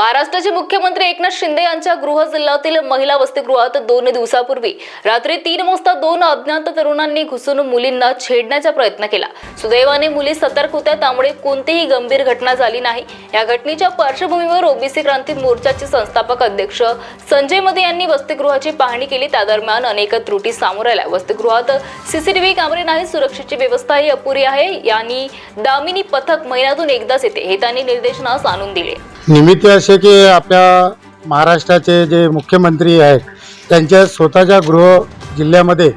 महाराष्ट्राचे मुख्यमंत्री एकनाथ शिंदे यांच्या गृह जिल्ह्यातील महिला वसतिगृहात दोन दिवसापूर्वी रात्री तीन वाजता दोन अज्ञात तरुणांनी घुसून मुलींना छेडण्याचा प्रयत्न केला. सुदैवाने मुली सतर्क होत्या त्यामुळे कोणतीही गंभीर घटना झाली नाही. या घटनेच्या पार्श्वभूमीवर ओबीसी क्रांती मोर्चाचे संस्थापक अध्यक्ष संजय मते यांनी वसतिगृहाची पाहणी केली. त्या दरम्यान अनेक त्रुटी समोर आल्या वसतिगृहात सीसीटीव्ही कॅमेरे नाही सुरक्षेची व्यवस्थाही अपुरी आहे. यांनी दामिनी पथक महिन्यातून एकदाच येते. हे त्यांनी निर्देशनास आणून दिले. निमित्त असे की आपल्या महाराष्ट्राचे जे मुख्यमंत्री आहेत त्यांच्या स्वतःच्या गृह जिल्ह्यामध्ये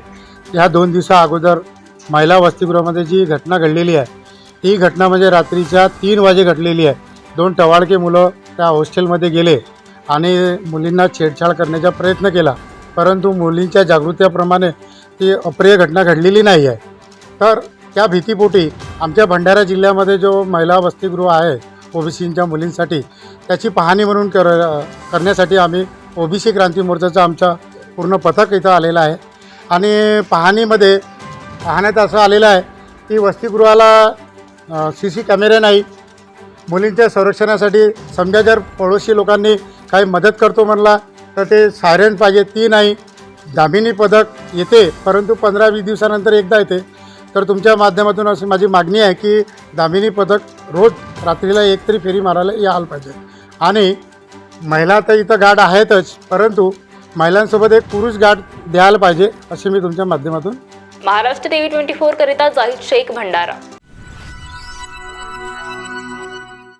ह्या दोन दिवसा अगोदर महिला वसतिगृहामध्ये जी घटना घडलेली आहे ती घटना म्हणजे रात्रीच्या तीन वाजे घडलेली आहे. दोन टवाळके मुलं त्या हॉस्टेलमध्ये गेले आणि मुलींना छेडछाड करण्याचा प्रयत्न केला. परंतु मुलींच्या जागृतीप्रमाणे ती अप्रिय घटना घडलेली नाही आहे. तर त्या भीतीपोटी आमच्या भंडारा जिल्ह्यामध्ये जो महिला वसतिगृह आहे ओबीसींच्या मुलींसाठी त्याची पाहणी म्हणून कर करण्यासाठी आम्ही ओबीसी क्रांती मोर्चाचं आमचा पूर्ण पथक इथं आलेलं आहे. आणि पाहणीमध्ये पाहण्यात असं आलेलं आहे की वसतिगृहाला सी सी कॅमेरे नाही. मुलींच्या संरक्षणासाठी समजा जर पडोशी लोकांनी काही मदत करतो म्हणला तर ते सायरन पाहिजे ती नाही. दामिनी पदक येते परंतु पंधरा वीस दिवसानंतर एकदा येते. तर तुमच्या माध्यमातून अशी माझी मागणी आहे की दामिनी पदक रोज रात्रीला एक तरी फेरी मारायला यायला पाहिजे. आणि महिला तर इथं गार्ड आहेतच परंतु महिलांसोबत एक पुरुष गार्ड द्यायला पाहिजे असे मी तुमच्या माध्यमातून महाराष्ट्र टीव्ही ट्वेंटी फोर करिता जाहीद शेख भंडारा.